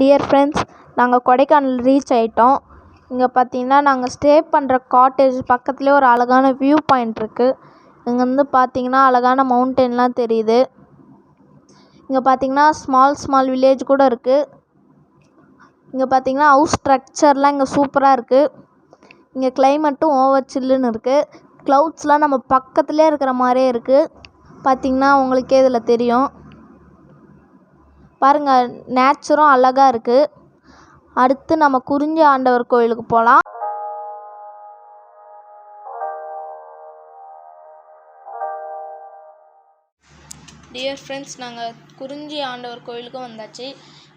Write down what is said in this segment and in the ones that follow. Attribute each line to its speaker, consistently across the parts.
Speaker 1: Dear friends நாங்கள் Kodaikanal reach ஆகிட்டோம் இங்கே பார்த்தீங்கன்னா நாங்கள் ஸ்டே பண்ணுற காட்டேஜ் பக்கத்துலேயே ஒரு அழகான வியூ பாயிண்ட் இருக்குது இங்கேருந்து பார்த்தீங்கன்னா அழகான மவுண்டென்லாம் தெரியுது. இங்கே பார்த்தீங்கன்னா ஸ்மால் ஸ்மால் வில்லேஜ் கூட இருக்குது இங்கே பார்த்தீங்கன்னா ஹவுஸ் ஸ்ட்ரக்சர்லாம் இங்கே சூப்பராக இருக்குது இங்கே கிளைமேட்டும் ஓவர் சில்லுன்னு இருக்குது க்ளவுட்ஸ்லாம் நம்ம பக்கத்துலேயே இருக்கிற மாதிரியே இருக்குது பார்த்தீங்கன்னா உங்களுக்கே இதில் தெரியும். பாருங்கள் நேச்சரும் அழகாக இருக்குது அடுத்து நம்ம குறிஞ்சி ஆண்டவர் கோயிலுக்கு போகலாம் டியர் ஃப்ரெண்ட்ஸ் நாங்கள் குறிஞ்சி ஆண்டவர் கோவிலுக்கும் வந்தாச்சு.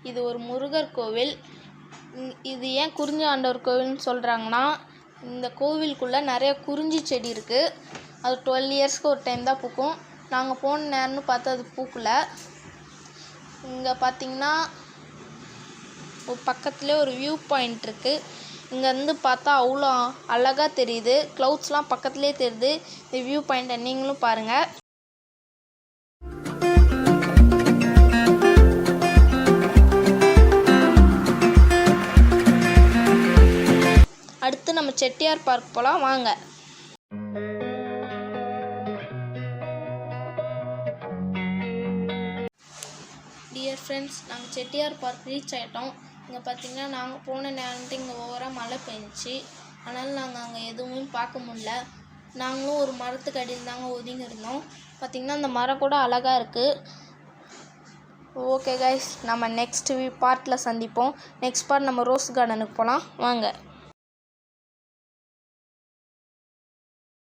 Speaker 1: இது ஒரு முருகர் கோவில். இது ஏன் குறிஞ்சி ஆண்டவர் கோவில்னு சொல்கிறாங்கன்னா இந்த கோவிலுக்குள்ளே நிறைய குறிஞ்சி செடி இருக்குது அது டுவெல் இயர்ஸ்க்கு ஒரு டைம் தான் பூக்கும். நாங்கள் போன நேரம்னு பார்த்து அது பூக்கல. இங்கே பார்த்தீங்கன்னா ஒரு பக்கத்துலேயே ஒரு வியூ பாயிண்ட் இருக்குது இங்கேருந்து பார்த்தா அவ்வளோ அழகாக தெரியுது. க்ளவுட்ஸ்லாம் பக்கத்துலேயே தெரியுது. இந்த வியூ பாயிண்ட்டை நீங்களும் பாருங்கள் அடுத்து நம்ம செட்டியார் பார்க் போகலாம் வாங்க. ஃப்ரெண்ட்ஸ் நாங்கள் செட்டியார் பார்க் ரீச் ஆகிட்டோம் இங்கே பார்த்தீங்கன்னா நாங்கள் போன நேரம்ட்டு இங்கே ஓவராக மழை பெஞ்சிச்சு. அதனால் நாங்கள் அங்கே எதுவும் பார்க்க முடில நாங்களும் ஒரு மரத்துக்கு அடியில் தாங்க ஒதுங்கி இருந்தோம். அந்த மரம் கூட அழகாக இருக்குது ஓகே கைஸ் நம்ம நெக்ஸ்ட் பார்ட்டில் சந்திப்போம். நெக்ஸ்ட் பார்ட் நம்ம ரோஸ் கார்டனுக்கு போகலாம் வாங்க.